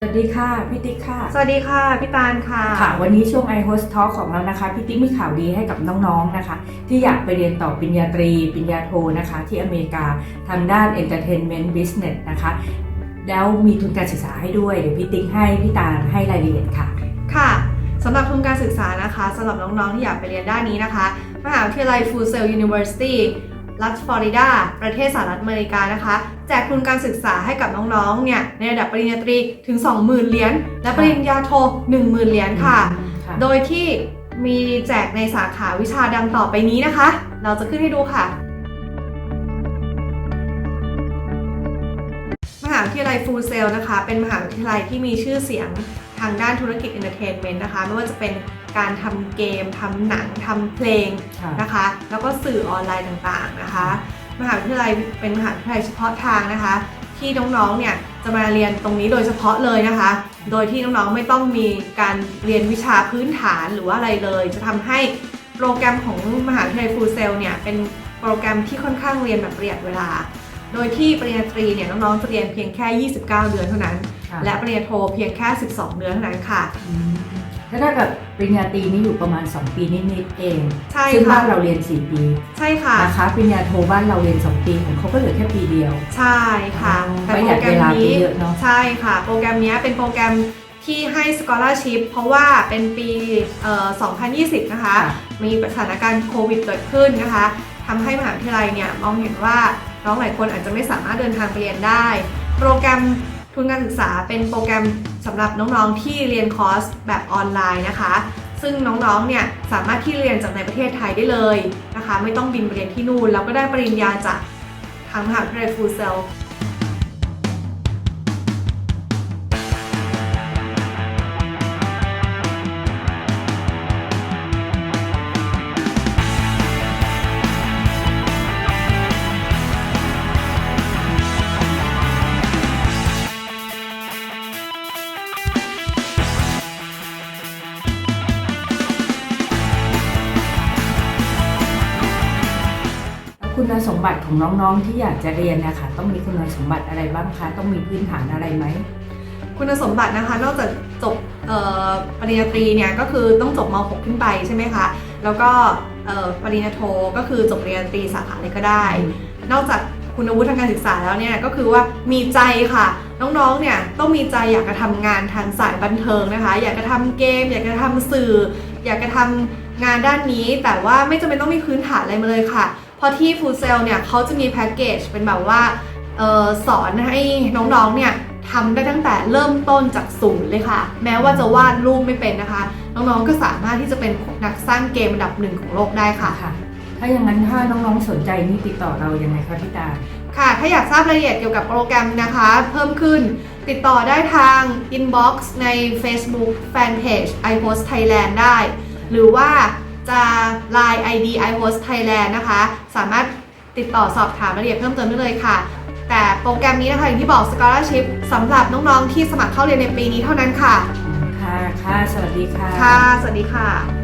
สวัสดีค่ะพี่ติ๊กค่ะ สวัสดีค่ะพี่ตาลค่ะ ค่ะ วันนี้ช่วง i host talk ของเรานะคะพี่ติ๊กมีข่าวดีให้กับน้องๆนะคะ ที่อยากไปเรียนต่อปริญญาตรีปริญญาโทนะคะ ที่อเมริกาทางด้าน entertainment business นะคะ แล้วมีทุนการศึกษาให้ด้วย เดี๋ยวพี่ติ๊กให้พี่ตาลให้รายละเอียดค่ะ ค่ะสำหรับทุนการศึกษานะคะสำหรับน้องๆที่อยากไปเรียนด้านนี้นะคะ มหาวิทยาลัยฟูเซล University รั ฐฟลอริดา ประเทศสหรัฐอเมริกานะคะ แจกทุนการศึกษาให้กับน้องๆ เนี่ย ในระดับปริญญาตรีถึง 20,000 เหรียญ และปริญญาโท 10,000 เหรียญค่ะค่ะโดยที่มีแจกในสาขาวิชาดังต่อไปนี้นะคะ เราจะขึ้นให้ดูค่ะ มหาวิทยาลัยฟูเซลนะคะ เป็นมหาวิทยาลัยที่มีชื่อเสียง ทางด้านธุรกิจเอนเตอร์เทนเมนต์นะคะ ไม่ว่าจะเป็นการทำเกมทำหนังทำเพลงค่ะนะคะ แล้วก็สื่อออนไลน์ต่างๆนะคะ มหาวิทยาลัยเป็นมหาวิทยาลัยเฉพาะทางนะคะ ที่น้องๆเนี่ยจะมาเรียนตรงนี้โดยเฉพาะเลยนะคะ โดยที่น้องๆไม่ต้องมีการเรียนวิชาพื้นฐานหรือว่าอะไรเลย จะทำให้โปรแกรมของมหาวิทยาลัยฟูเซลเนี่ยเป็นโปรแกรมที่ค่อนข้างเรียนแบบประหยัดเวลา โดยที่ปริญญาตรีเนี่ยน้องๆจะเรียนเพียงแค่ 29 เดือนเท่านั้นค่ะ และปริญญาโทเพียงแค่ 12 เดือนเท่านั้นค่ะอืมถ้าได้กับปริญญาตรีนี่อยู่ประมาณ 2 ปีนิดๆเองใช่ซึ่งค่ะ บ้านเราเรียน 4 ปีใช่ค่ะ นะคะปริญญาโทบ้านเราเรียน 2 ปีของเขาก็เหลือแค่ปีเดียว ใช่ค่ะอ๋อแต่ประหโปยัรดแกรเวมลาไปนี้ เยอะเนาะ ใช่ค่ะ โปรแกรมนี้เป็นโปรแกรมที่ให้ scholarship เพราะว่าเป็นปีเอ่อ2020 นะคะ ค่ะ มีสถานการณ์โควิดเกิดขึ้นนะคะทำให้มหาวิทยาลัยเนี่ยมองเห็นว่าน้องหลายคนอาจจะไม่สามารถเดินทางไปเรียนได้ โปรแกรม ทุนการศึกษาเป็นโปรแกรมสำหรับน้องๆที่เรียนคอร์สแบบออนไลน์นะคะ ซึ่งน้องๆเนี่ยสามารถที่เรียนจากในประเทศไทยได้เลยนะคะ ไม่ต้องบินไปเรียนที่นู่นแล้วก็ได้ปริญญาจากทางมหาวิทยาลัยฟูเซล คุณสมบัติของน้องๆที่อยากจะเรียนนะคะต้องมีคุณสมบัติอะไรบ้างคะต้องมีพื้นฐานอะไรไหมคุณสมบัตินะคะนอกจากจบเอ่อปริญญาตรีเนี่ยก็คือต้องจบม .6 ขึ้นไปใช่ไหมคะแล้วก็เอ่อปริญญาโทก็คือจบปริญญาตรีสาขาอะไรก็ได้ นอกจากคุณวุฒิทางการศึกษาแล้วเนี่ยก็คือว่ามีใจค่ะ น้องๆเนี่ยต้องมีใจอยากจะทำงานทางสายบันเทิงนะคะ อยากจะทำเกม อยากจะทำสื่อ อยากจะทำงานด้านนี้ แต่ว่าไม่จำเป็นต้องมีพื้นฐานอะไรมาเลยค่ะ เพราะที่ฟูเซลเนี่ยเขาจะมีแพ็กเกจเป็นแบบว่าเออสอนให้น้องๆเนี่ยทำได้ตั้งแต่เริ่มต้นจากศูนย์เลยค่ะ แม้ว่าจะวาดรูปไม่เป็นนะคะ น้องๆก็สามารถที่จะเป็นนักสร้างเกมอันดับหนึ่งของโลกได้ค่ะค่ะ ถ้าอย่างนั้นถ้าน้องๆสนใจนี่ติดต่อเรายังไงคะพี่ตาค่ะ ถ้าอยากทราบรายละเอียดเกี่ยวกับโปรแกรมนะคะ เพิ่มขึ้นติดต่อได้ทาง inbox ใน Facebook Fanpage iHost Thailand ได้ หรือว่า จะ Line ID iHost Thailand นะคะ สามารถติดต่อสอบถามรายละเอียดเพิ่มเติมได้เลยค่ะ แต่โปรแกรมนี้นะคะอย่างที่บอก Scholarship สำหรับน้องๆที่สมัครเข้าเรียนในปีนี้เท่านั้นค่ะ ค่ะ ค่ะ สวัสดีค่ะ ค่ะ สวัสดีค่ะ